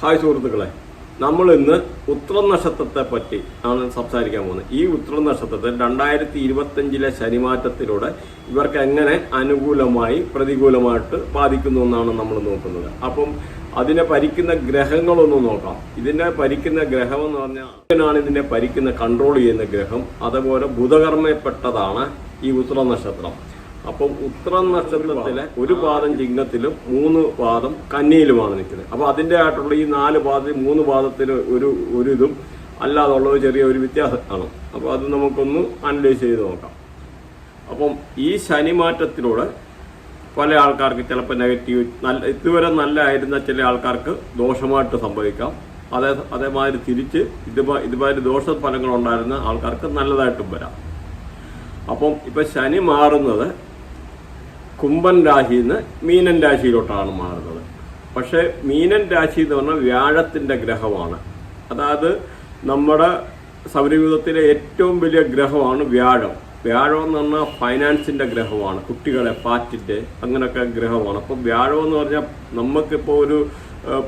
Hi സുഹൃത്തുക്കളെ നമ്മൾ ഇന്ന് ഉത്ര നക്ഷത്രത്തെ പറ്റി ആണ് സംസാരിക്കാൻ പോകുന്നത്. ഈ ഉത്ര നക്ഷത്രത്തെ രണ്ടായിരത്തി ഇരുപത്തഞ്ചിലെ ശനിമാറ്റത്തിലൂടെ ഇവർക്ക് എങ്ങനെ അനുകൂലമായി പ്രതികൂലമായിട്ട് ബാധിക്കുന്നു എന്നാണ് നമ്മൾ നോക്കുന്നത്. അപ്പം അതിനെ ഭരിക്കുന്ന ഗ്രഹങ്ങളൊന്നും നോക്കാം. ഇതിനെ പരിക്കുന്ന ഗ്രഹം എന്ന് പറഞ്ഞാൽ ഇതിനെ പരിക്കുന്ന കൺട്രോൾ ചെയ്യുന്ന ഗ്രഹം. അതുപോലെ ബുധകർമ്മപ്പെട്ടതാണ് ഈ ഉത്ര നക്ഷത്രം അപ്പം ഉത്ര നക്ഷത്രത്തിലെ ഒരു പാദം ചിങ്ങത്തിലും മൂന്ന് പാദം കന്നിയിലുമാണ് നിൽക്കുന്നത്. അപ്പൊ അതിന്റെ ആയിട്ടുള്ള ഈ നാല് പാദത്തിൽ മൂന്ന് പാദത്തിൽ ഒരു ഒരു ഇതും അല്ലാതുള്ള ഒരു ചെറിയ ഒരു വ്യത്യാസമാണ്. അപ്പൊ അത് നമുക്കൊന്ന് അനലൈസ് ചെയ്ത് നോക്കാം. അപ്പം ഈ ശനിമാറ്റത്തിലൂടെ പല ആൾക്കാർക്ക് ചിലപ്പോൾ നെഗറ്റീവ് നല്ല ഇതുവരെ നല്ല ആയിരുന്ന ചില ആൾക്കാർക്ക് ദോഷമായിട്ട് സംഭവിക്കാം. അതേ അതേമാതിരി തിരിച്ച് ഇതുമാ ഇതുമാതിരി ദോഷ ഫലങ്ങൾ ഉണ്ടായിരുന്ന ആൾക്കാർക്ക് നല്ലതായിട്ടും വരാം. അപ്പം ഇപ്പം ശനി മാറുന്നത് കുംഭൻ രാശിയിൽ നിന്ന് മീനൻ രാശിയിലോട്ടാണ് മാറുന്നത്. പക്ഷേ മീനൻ രാശി എന്ന് പറഞ്ഞാൽ വ്യാഴത്തിന്റെ ഗ്രഹമാണ്. അതായത് നമ്മുടെ സൗരയൂഥത്തിലെ ഏറ്റവും വലിയ ഗ്രഹമാണ് വ്യാഴം. വ്യാഴം എന്ന് പറഞ്ഞാൽ ഫൈനാൻസിന്റെ ഗ്രഹമാണ് കുട്ടികളെ പാറ്റിന്റെ അങ്ങനെയൊക്കെ ഗ്രഹമാണ്. അപ്പം വ്യാഴം എന്ന് പറഞ്ഞാൽ നമുക്കിപ്പോൾ ഒരു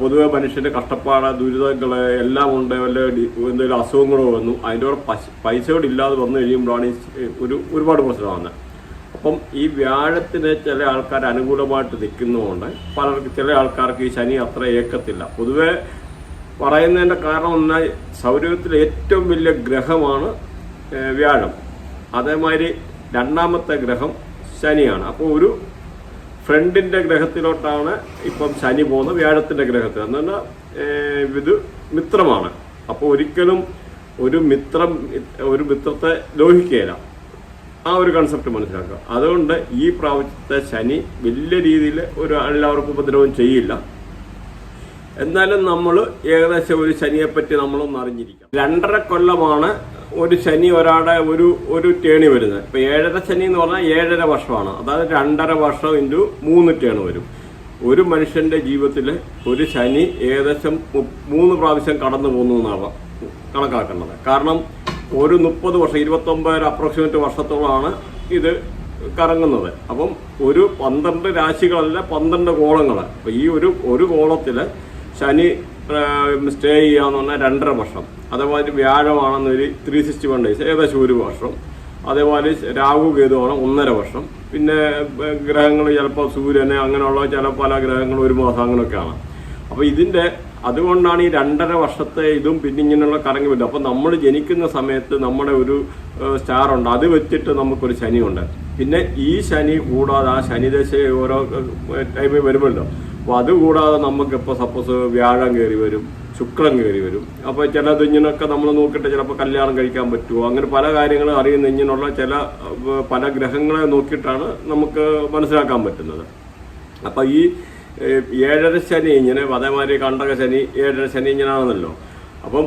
പൊതുവെ മനുഷ്യന്റെ കഷ്ടപ്പാട് ദുരിതങ്ങൾ എല്ലാം ഉണ്ട് വല്ല എന്തെങ്കിലും അസുഖങ്ങളോ വന്നു അതിന്റെ കൂടെ പശ- പൈസയോട് ഇല്ലാതെ വന്നു കഴിയുമ്പോഴാണ് ഒരു ഒരുപാട് പ്രശ്നമാണ് അപ്പം ഈ വ്യാഴത്തിന് ചില ആൾക്കാർ അനുകൂലമായിട്ട് നിൽക്കുന്നതുകൊണ്ട് പലർക്ക് ചില ആൾക്കാർക്ക് ഈ ശനി അത്ര ഏക്കത്തില്ല. പൊതുവെ പറയുന്നതിന്റെ കാരണം എന്നാൽ സൗരത്തിലെ ഏറ്റവും വലിയ ഗ്രഹമാണ് വ്യാഴം. അതേമാതിരി രണ്ടാമത്തെ ഗ്രഹം ശനിയാണ്. അപ്പോൾ ഒരു ഫ്രണ്ടിന്റെ ഗ്രഹത്തിലോട്ടാണ് ഇപ്പം ശനി പോകുന്നത് വ്യാഴത്തിന്റെ ഗ്രഹത്തിൽ. എന്ന് പറഞ്ഞാൽ ഏഹ്, ഇത് മിത്രമാണ്. അപ്പോൾ ഒരിക്കലും ഒരു മിത്രം ഒരു മിത്രത്തെ ലോഹിക്കുകയില്ല ആ ഒരു കൺസെപ്റ്റ് മനസ്സിലാക്കുക. അതുകൊണ്ട് ഈ പ്രാവശ്യത്തെ ശനി വലിയ രീതിയിൽ ഒരു എല്ലാവർക്കും ഉപദ്രവം ചെയ്യില്ല. എന്നാലും നമ്മൾ ഏകദേശം ഒരു ശനിയെപ്പറ്റി നമ്മളൊന്ന് അറിഞ്ഞിരിക്കാം രണ്ടര കൊല്ലമാണ് ഒരു ശനി ഒരാടെ ഒരു ഒരു ടേണി വരുന്നത്. ഇപ്പൊ ഏഴര ശനി എന്ന് പറഞ്ഞാൽ ഏഴര വർഷമാണ്. അതായത് രണ്ടര വർഷം ഇന്റു മൂന്ന് ടേൺ വരും. ഒരു മനുഷ്യന്റെ ജീവിതത്തിൽ ഒരു ശനി ഏകദേശം മൂന്ന് പ്രാവശ്യം കടന്നു പോകുന്നു എന്നാണ് കണക്കാക്കേണ്ടത്. കാരണം ഒരു മുപ്പത് വർഷം ഇരുപത്തി ഒമ്പത് അപ്രോക്സിമേറ്റ് വർഷത്തോളമാണ് ഇത് കറങ്ങുന്നത്. അപ്പം ഒരു പന്ത്രണ്ട് രാശികളല്ല പന്ത്രണ്ട് കോളങ്ങൾ അപ്പം ഈ ഒരു ഒരു ഗോളത്തിൽ ശനി സ്റ്റേ ചെയ്യാന്ന് പറഞ്ഞാൽ രണ്ടര വർഷം. അതേപോലെ വ്യാഴമാണെന്നൊരു ത്രീ സിക്സ്റ്റി വൺ ഡേയ്സ് ഏകദേശം ഒരു വർഷം. അതേപോലെ രാഹു കേതുവാണ് ഒന്നര വർഷം. പിന്നെ ഗ്രഹങ്ങൾ ചിലപ്പോൾ സൂര്യന് അങ്ങനെയുള്ള ചില പല ഗ്രഹങ്ങൾ ഒരു മാസം അങ്ങനെയൊക്കെയാണ്. അപ്പോൾ ഇതിന്റെ അതുകൊണ്ടാണ് ഈ രണ്ടര വർഷത്തെ ഇതും പിന്നെ ഇങ്ങനെയുള്ള കറങ്ങി വരുന്നത് അപ്പൊ നമ്മൾ ജനിക്കുന്ന സമയത്ത് നമ്മുടെ ഒരു സ്റ്റാർ ഉണ്ട്. അത് വെച്ചിട്ട് നമുക്കൊരു ശനിയുണ്ട്. പിന്നെ ഈ ശനി കൂടാതെ ആ ശനിദശ ഓരോ ടൈമിൽ വരുമല്ലോ. അപ്പോൾ നമുക്ക് ഇപ്പോൾ സപ്പോസ് വ്യാഴം കയറി വരും ശുക്രൻ കയറി വരും. അപ്പോൾ ചിലത് ഇങ്ങനെയൊക്കെ നമ്മൾ നോക്കിയിട്ട് ചിലപ്പോൾ കല്യാണം കഴിക്കാൻ പറ്റുമോ? അങ്ങനെ പല കാര്യങ്ങളും അറിയുന്ന ഇങ്ങനെയുള്ള ചില പല ഗ്രഹങ്ങളെ നോക്കിയിട്ടാണ് നമുക്ക് മനസ്സിലാക്കാൻ പറ്റുന്നത്. അപ്പോൾ ഈ ഏഴര ശനി ഇങ്ങനെ അതേമാതിരി കണ്ടക ശനി ഏഴര ശനി ഇങ്ങനെ ആണെന്നല്ലോ അപ്പം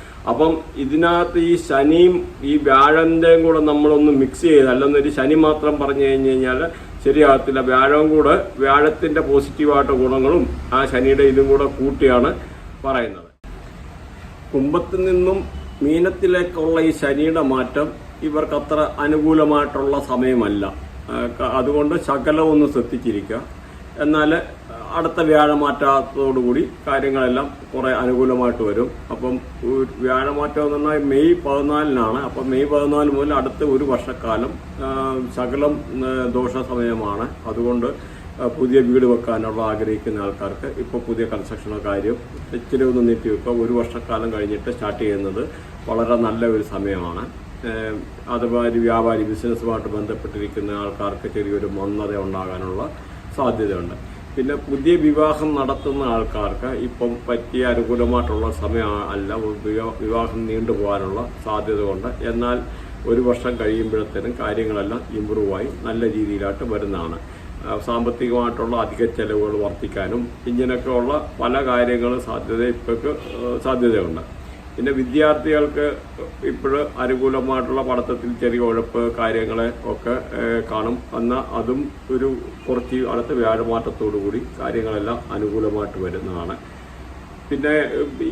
അപ്പം ഇതിനകത്ത് ഈ ശനിയും ഈ വ്യാഴന്റെയും കൂടെ നമ്മളൊന്ന് മിക്സ് ചെയ്ത് അല്ലെന്നൊരു ശനി മാത്രം പറഞ്ഞു കഴിഞ്ഞു കഴിഞ്ഞാൽ ശരിയാകത്തില്ല. വ്യാഴവും കൂടെ വ്യാഴത്തിന്റെ പോസിറ്റീവായിട്ട് ഗുണങ്ങളും ആ ശനിയുടെ ഇതും കൂടെ കൂട്ടിയാണ് പറയുന്നത്. കുംഭത്തിൽ നിന്നും മീനത്തിലേക്കുള്ള ഈ ശനിയുടെ മാറ്റം ഇവർക്ക് അത്ര അനുകൂലമായിട്ടുള്ള സമയമല്ല. അതുകൊണ്ട് ശകലം ഒന്ന് ശ്രദ്ധിച്ചിരിക്കുക. എന്നാൽ അടുത്ത വ്യാഴമാറ്റത്തോടുകൂടി കാര്യങ്ങളെല്ലാം കുറെ അനുകൂലമായിട്ട് വരും. അപ്പം വ്യാഴമാറ്റം എന്ന് പറഞ്ഞാൽ മെയ് പതിനാലിനാണ്. അപ്പം മെയ് പതിനാല് മുതൽ അടുത്ത ഒരു വർഷക്കാലം ശകലം ദോഷ സമയമാണ് അതുകൊണ്ട് പുതിയ വീട് വെക്കാനുള്ള ആഗ്രഹിക്കുന്ന ആൾക്കാർക്ക് ഇപ്പോൾ പുതിയ കൺസ്ട്രക്ഷൻ കാര്യം ഇച്ചിരി ഒന്ന് നീട്ടി വെക്കുക. ഒരു വർഷക്കാലം കഴിഞ്ഞിട്ട് സ്റ്റാർട്ട് ചെയ്യുന്നത് വളരെ നല്ല ഒരു സമയമാണ്. അതുപോലെ വ്യാപാരി ബിസിനസ്സുമായിട്ട് ബന്ധപ്പെട്ടിരിക്കുന്ന ആൾക്കാർക്ക് ചെറിയൊരു മന്ദത ഉണ്ടാകാനുള്ള സാധ്യതയുണ്ട്. പിന്നെ പുതിയ വിവാഹം നടത്തുന്ന ആൾക്കാർക്ക് ഇപ്പം പറ്റിയ അനുകൂലമായിട്ടുള്ള സമയം അല്ല വിവാഹം നീണ്ടുപോകാനുള്ള സാധ്യത ഉണ്ട്. എന്നാൽ ഒരു വർഷം കഴിയുമ്പോഴത്തേനും കാര്യങ്ങളെല്ലാം ഇമ്പ്രൂവായി നല്ല രീതിയിലായിട്ട് വരുന്നതാണ്. സാമ്പത്തികമായിട്ടുള്ള അധിക ചെലവുകൾ വർദ്ധിക്കാനും ഇങ്ങനെയൊക്കെയുള്ള പല കാര്യങ്ങളും സാധ്യത ഇപ്പോഴൊക്കെ സാധ്യതയുണ്ട്. പിന്നെ വിദ്യാർത്ഥികൾക്ക് ഇപ്പോൾ അനുകൂലമായിട്ടുള്ള പഠിത്തത്തിൽ ചെറിയ ഉഴപ്പ് കാര്യങ്ങളെ ഒക്കെ കാണും. എന്നാൽ അതും ഒരു കുറച്ച് അടുത്ത വ്യാഴമാറ്റത്തോടു കൂടി കാര്യങ്ങളെല്ലാം അനുകൂലമായിട്ട് വരുന്നതാണ്. പിന്നെ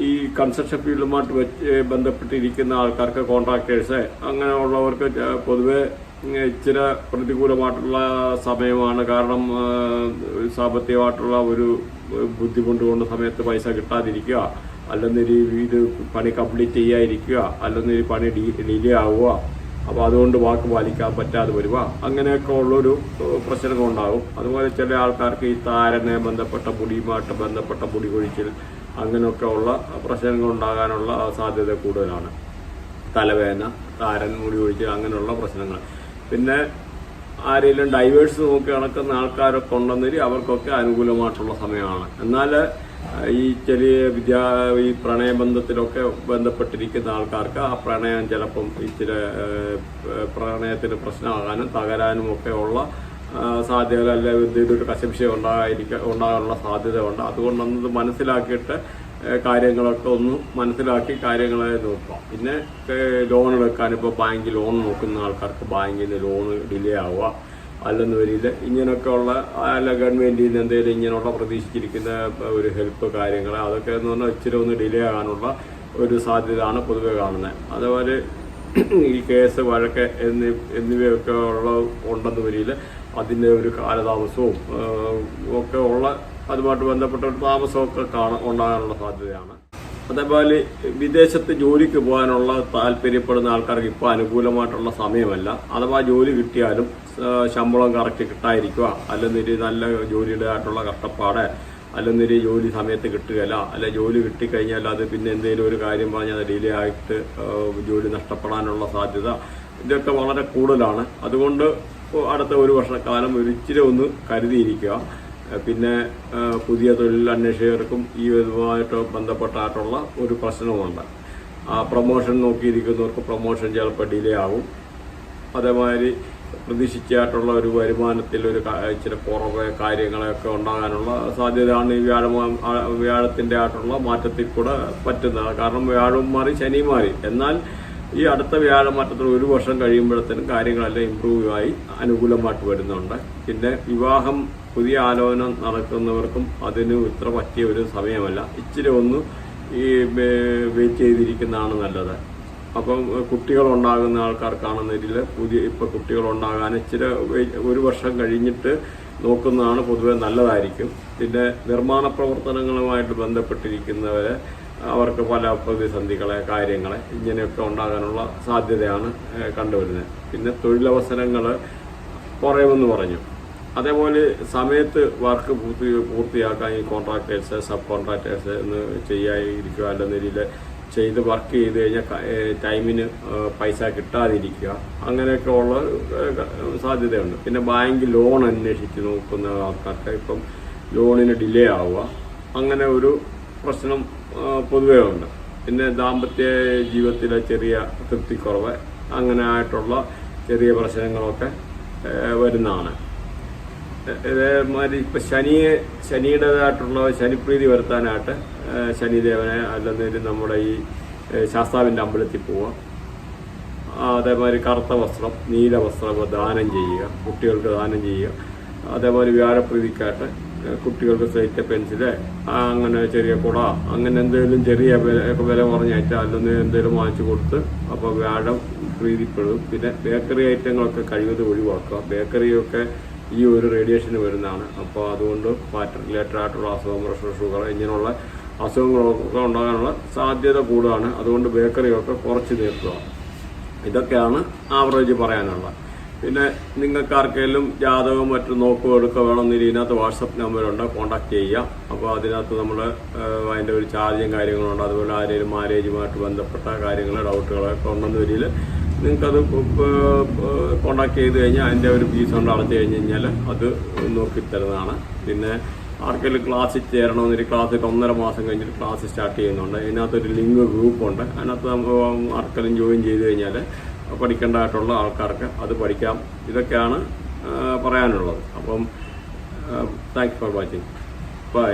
ഈ കൺസ്ട്രക്ഷൻ ഫീൽഡുമായിട്ട് വെച്ച് ബന്ധപ്പെട്ടിരിക്കുന്ന ആൾക്കാർക്ക് കോൺട്രാക്ടേഴ്സ് അങ്ങനെയുള്ളവർക്ക് പൊതുവെ ഇച്ചിരി പ്രതികൂലമായിട്ടുള്ള സമയമാണ്. കാരണം സാമ്പത്തികമായിട്ടുള്ള ഒരു ബുദ്ധിമുട്ട് കൊണ്ട് സമയത്ത് പൈസ കിട്ടാതിരിക്കുക. അല്ലെന്നൊരു വീട് പണി കംപ്ലീറ്റ് ചെയ്യാതിരിക്കുക അല്ലെന്നൊരു പണി ഡിലേ ആവുക. അപ്പോൾ അതുകൊണ്ട് വാക്ക് പാലിക്കാൻ പറ്റാതെ വരിക. അങ്ങനെയൊക്കെ ഉള്ളൊരു പ്രശ്നങ്ങളുണ്ടാകും അതുപോലെ ചില ആൾക്കാർക്ക് ഈ താരനെ ബന്ധപ്പെട്ട പൊടിയുമായിട്ട് ബന്ധപ്പെട്ട പൊടി കൊഴിച്ചിൽ അങ്ങനെയൊക്കെ ഉള്ള പ്രശ്നങ്ങൾ ഉണ്ടാകാനുള്ള സാധ്യത കൂടുതലാണ്. തലവേദന താരൻ മുടി കൊഴിച്ചിൽ അങ്ങനെയുള്ള പ്രശ്നങ്ങൾ. പിന്നെ ആരെങ്കിലും ഡൈവേഴ്സ് നോക്കി നടക്കുന്ന ആൾക്കാരൊക്കെ ഉണ്ടെന്നൊരു അവർക്കൊക്കെ അനുകൂലമായിട്ടുള്ള സമയമാണ്. എന്നാൽ ഈ ചെറിയ വിദ്യാ ഈ പ്രണയബന്ധത്തിലൊക്കെ ബന്ധപ്പെട്ടിരിക്കുന്ന ആൾക്കാർക്ക് ആ പ്രണയം ചിലപ്പം ഇച്ചിരി പ്രണയത്തിന് പ്രശ്നമാകാനും തകരാനും ഒക്കെ ഉള്ള സാധ്യത അല്ലെ എന്തെങ്കിലും കശംശയം ഉണ്ടാകാതിരിക്ക ഉണ്ടാകാനുള്ള സാധ്യത ഉണ്ട് അതുകൊണ്ടൊന്നത് മനസ്സിലാക്കിയിട്ട് കാര്യങ്ങളൊക്കെ ഒന്ന് മനസ്സിലാക്കി കാര്യങ്ങളെ നോക്കാം. പിന്നെ ലോൺ എടുക്കാൻ ഇപ്പോൾ ബാങ്കിൽ ലോൺ നോക്കുന്ന ആൾക്കാർക്ക് ബാങ്കിൽ ലോൺ ഡിലേ ആവുക. അല്ലെന്ന് വരില്ല. ഇങ്ങനെയൊക്കെ ഉള്ള അല്ല ഗവൺമെന്റിൽ നിന്ന് എന്തെങ്കിലും ഇങ്ങനെയുള്ള പ്രതീക്ഷിച്ചിരിക്കുന്ന ഒരു ഹെൽപ്പ് കാര്യങ്ങൾ അതൊക്കെ എന്ന് പറഞ്ഞാൽ ഇച്ചിരി ഒന്ന് ഡിലേ ആകാനുള്ള ഒരു സാധ്യതയാണ് പൊതുവെ കാണുന്നത് അതുപോലെ ഈ കേസ് വഴക്ക് എന്നി എന്നിവയൊക്കെ ഉള്ള ഉണ്ടെന്ന് വരില്ല. അതിന്റെ ഒരു കാലതാമസവും ഒക്കെ ഉള്ള അതുമായിട്ട് ബന്ധപ്പെട്ട ഒരു താമസമൊക്കെ കാണാൻ ഉണ്ടാകാനുള്ള സാധ്യതയാണ്. അതേപോലെ വിദേശത്ത് ജോലിക്ക് പോകാനുള്ള താല്പര്യപ്പെടുന്ന ആൾക്കാർക്ക് ഇപ്പോൾ അനുകൂലമായിട്ടുള്ള സമയമല്ല. അഥവാ ജോലി കിട്ടിയാലും ശമ്പളം കറക്റ്റ് കിട്ടാതിരിക്കുക അല്ലെങ്കിൽ നല്ല ജോലിയുടേതായിട്ടുള്ള കഷ്ടപ്പാട് അല്ലെങ്കിൽ ജോലി സമയത്ത് കിട്ടുകയില്ല അല്ലെ ജോലി കിട്ടിക്കഴിഞ്ഞാൽ അത് പിന്നെ എന്തെങ്കിലും ഒരു കാര്യം പറഞ്ഞാൽ അത് ഡിലേ ആയിട്ട് ജോലി നഷ്ടപ്പെടാനുള്ള സാധ്യത ഇതൊക്കെ വളരെ കൂടുതലാണ്. അതുകൊണ്ട് അടുത്ത ഒരു വർഷക്കാലം ഒരിച്ചിരി ഒന്ന് കരുതിയിരിക്കുക. പിന്നെ പുതിയ തൊഴിൽ അന്വേഷകർക്കും ഈ ഇതുമായിട്ട് ബന്ധപ്പെട്ടായിട്ടുള്ള ഒരു പ്രശ്നമുണ്ട് പ്രൊമോഷൻ നോക്കിയിരിക്കുന്നവർക്ക് പ്രൊമോഷൻ ചിലപ്പോൾ ഡിലേ ആകും അതേമാതിരി പ്രതീക്ഷിച്ചായിട്ടുള്ള ഒരു വരുമാനത്തിൽ ഒരു ചില കുറവ് കാര്യങ്ങളൊക്കെ ഉണ്ടാകാനുള്ള സാധ്യതയാണ് ഈ വ്യാഴം വ്യാഴത്തിന്റെ ആയിട്ടുള്ള മാറ്റത്തിൽ കൂടെ പറ്റുന്നത്. കാരണം വ്യാഴം മാറി ശനി മാറി. എന്നാൽ ഈ അടുത്ത വ്യാഴമാറ്റത്തിൽ ഒരു വർഷം കഴിയുമ്പോഴത്തേനും കാര്യങ്ങളെല്ലാം ഇമ്പ്രൂവ് ആയി അനുകൂലമായിട്ട് വരുന്നുണ്ട്. പിന്നെ വിവാഹം പുതിയ ആലോചന നടക്കുന്നവർക്കും അതിന് ഇത്ര പറ്റിയ ഒരു സമയമല്ല. ഇച്ചിരി ഒന്ന് ഈ വെയിറ്റ് ചെയ്തിരിക്കുന്നതാണ് നല്ലത്. അപ്പം കുട്ടികളുണ്ടാകുന്ന ആൾക്കാർക്കാണെന്നതിൽ പുതിയ ഇപ്പം കുട്ടികളുണ്ടാകാൻ ഇച്ചിരി ഒരു വർഷം കഴിഞ്ഞിട്ട് നോക്കുന്നതാണ് പൊതുവെ നല്ലതായിരിക്കും. പിന്നെ നിർമ്മാണ പ്രവർത്തനങ്ങളുമായിട്ട് ബന്ധപ്പെട്ടിരിക്കുന്നവരെ അവർക്ക് പല പ്രതിസന്ധികളെ കാര്യങ്ങളെ ഇങ്ങനെയൊക്കെ ഉണ്ടാകാനുള്ള സാധ്യതയാണ് കണ്ടുവരുന്നത്. പിന്നെ തൊഴിലവസരങ്ങൾ കുറയുമെന്ന് പറഞ്ഞു. അതേപോലെ സമയത്ത് വർക്ക് പൂർത്തി പൂർത്തിയാക്കാൻ ഈ കോൺട്രാക്ടേഴ്സ് സബ് കോൺട്രാക്ടേഴ്സ് എന്ന് ചെയ്യാതിരിക്കുക അല്ലെന്നതിൽ ചെയ്ത് വർക്ക് ചെയ്ത് കഴിഞ്ഞാൽ ടൈമിന് പൈസ കിട്ടാതിരിക്കുക അങ്ങനെയൊക്കെ ഉള്ള സാധ്യതയുണ്ട്. പിന്നെ ബാങ്ക് ലോൺ അന്വേഷിച്ച് നോക്കുന്ന ആൾക്കാർക്ക് ഇപ്പം ലോണിന് ഡിലേ ആവുക. അങ്ങനെ ഒരു പ്രശ്നം പൊതുവേ ഉണ്ട്. പിന്നെ ദാമ്പത്യ ജീവിതത്തിലെ ചെറിയ തൃപ്തിക്കുറവ് അങ്ങനെ ആയിട്ടുള്ള ചെറിയ പ്രശ്നങ്ങളൊക്കെ വരുന്നതാണ്. ഇതേമാതിരി ഇപ്പം ശനിയെ ശനിയുടേതായിട്ടുള്ള ശനിപ്രീതി വരുത്താനായിട്ട് ശനിദേവനെ അല്ലെന്നേലും നമ്മുടെ ഈ ശാസ്താവിന്റെ അമ്പലത്തിൽ പോവുക. അതേമാതിരി കറുത്ത വസ്ത്രം നീല വസ്ത്രം ദാനം ചെയ്യുക കുട്ടികൾക്ക് ദാനം ചെയ്യുക. അതേമാതിരി വ്യാഴപ്രീതിക്കായിട്ട് ഏഹ് കുട്ടികൾക്ക് സ്ലേറ്റ് പെൻസിൽ അങ്ങനെ ചെറിയ കുട അങ്ങനെ എന്തെങ്കിലും ചെറിയ വില കുറഞ്ഞായിട്ട് അല്ലെന്ന് എന്തെങ്കിലും വാങ്ങിച്ചു കൊടുത്ത് അപ്പോൾ വ്യാഴം പ്രീതിപ്പെടും. പിന്നെ ബേക്കറി ഐറ്റങ്ങളൊക്കെ കഴിവത് ഒഴിവാക്കുക. ബേക്കറിയൊക്കെ ഈ ഒരു റേഡിയേഷന് വരുന്നതാണ്. അപ്പോൾ അതുകൊണ്ട് ഫാറ്റ് റിലേറ്റഡ് ആയിട്ടുള്ള അസുഖം പ്രഷർ ഷുഗർ ഇങ്ങനെയുള്ള അസുഖങ്ങളൊക്കെ ഉണ്ടാകാനുള്ള സാധ്യത കൂടുതലാണ്. അതുകൊണ്ട് ബേക്കറിയൊക്കെ കുറച്ച് നിർത്തുക ഇതൊക്കെയാണ് ആവറേജ് പറയാനുള്ളത്. പിന്നെ നിങ്ങൾക്ക് ആർക്കെങ്കിലും ജാതകം മറ്റും നോക്കുക എടുക്കുക വേണമെന്നില്ല ഇതിനകത്ത് വാട്സപ്പ് നമ്പറുണ്ട് കോൺടാക്ട് ചെയ്യുക. അപ്പോൾ അതിനകത്ത് നമ്മൾ അതിന്റെ ഒരു ചാർജും കാര്യങ്ങളുണ്ട്. അതുപോലെ ആരെങ്കിലും മാരേജുമായിട്ട് ബന്ധപ്പെട്ട കാര്യങ്ങൾ ഡൗട്ടുകളൊക്കെ ഉണ്ടെന്ന് വരിയിൽ നിങ്ങൾക്കത് കോൺടാക്ട് ചെയ്ത് കഴിഞ്ഞാൽ അതിന്റെ ഒരു ഫീസ് കൊണ്ട് അടച്ചു കഴിഞ്ഞ് കഴിഞ്ഞാൽ അത് നോക്കി നോക്കിത്തരുന്നതാണ് പിന്നെ ആർക്കെങ്കിലും ക്ലാസ്സിൽ ചേരണമെന്നൊരു ക്ലാസ്സിൽ ഒന്നര മാസം കഴിഞ്ഞിട്ട് ക്ലാസ് സ്റ്റാർട്ട് ചെയ്യുന്നുണ്ട്. ഇതിനകത്തൊരു ലിങ്ക് ഗ്രൂപ്പുണ്ട് അതിനകത്ത് നമുക്ക് ആർക്കെങ്കിലും ജോയിൻ ചെയ്ത് കഴിഞ്ഞാൽ പഠിക്കേണ്ടതായിട്ടുള്ള ആൾക്കാർക്ക് അത് പഠിക്കാം. ഇതൊക്കെയാണ് പറയാനുള്ളത്. അപ്പം താങ്ക്സ് ഫോർ വാച്ചിങ് ബൈ